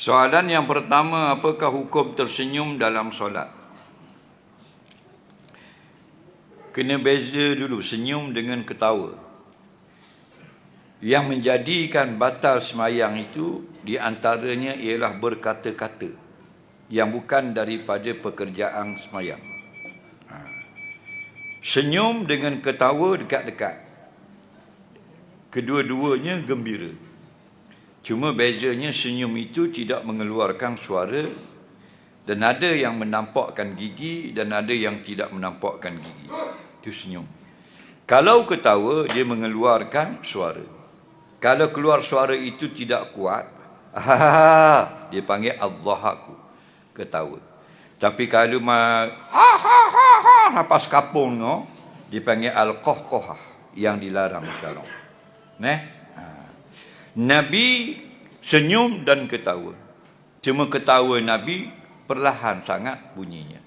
Soalan yang pertama, apakah hukum tersenyum dalam solat? Kena beza dulu senyum dengan ketawa. Yang menjadikan batal semayang itu di antaranya ialah berkata-kata yang bukan daripada pekerjaan semayang. Ha. Senyum dengan ketawa dekat-dekat. Kedua-duanya gembira. Cuma bezanya senyum itu tidak mengeluarkan suara dan ada yang menampakkan gigi dan ada yang tidak menampakkan gigi. Itu senyum. Kalau ketawa dia mengeluarkan suara. Kalau keluar suara itu tidak kuat, dia panggil adhahaku, ketawa. Tapi kalau ma napas kapung no, dia panggil al-qahqahah yang dilarang. Neh? Ha. Nabi senyum dan ketawa. Cuma ketawa Nabi perlahan sangat bunyinya.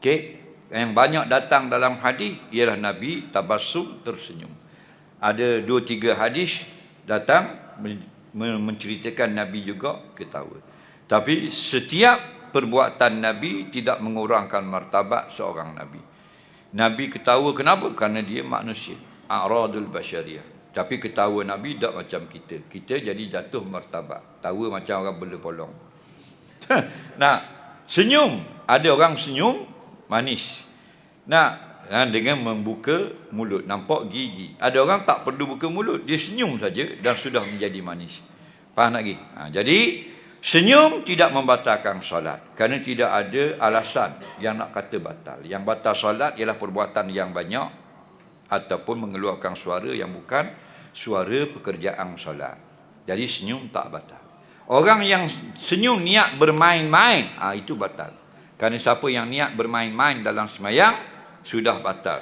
Okey? Yang banyak datang dalam hadis ialah Nabi tabassum tersenyum. Ada dua tiga hadis datang menceritakan Nabi juga ketawa. Tapi setiap perbuatan Nabi tidak mengurangkan martabat seorang Nabi. Nabi ketawa kenapa? Kerana dia manusia. A'radul basyariah. Tapi ketawa Nabi tak macam kita. Kita jadi jatuh martabat. Tawa macam orang bela polong. nah, senyum. Ada orang senyum manis. Nah, ha, dengan membuka mulut nampak gigi ada orang tak perlu buka mulut dia senyum saja dan sudah menjadi manis faham lagi ha, jadi senyum tidak membatalkan solat kerana tidak ada alasan yang nak kata batal yang batal solat ialah perbuatan yang banyak ataupun mengeluarkan suara yang bukan suara pekerjaan solat. Jadi senyum tak batal. Orang yang senyum niat bermain-main ha, itu batal. Kerana siapa yang niat bermain-main dalam semayang sudah batal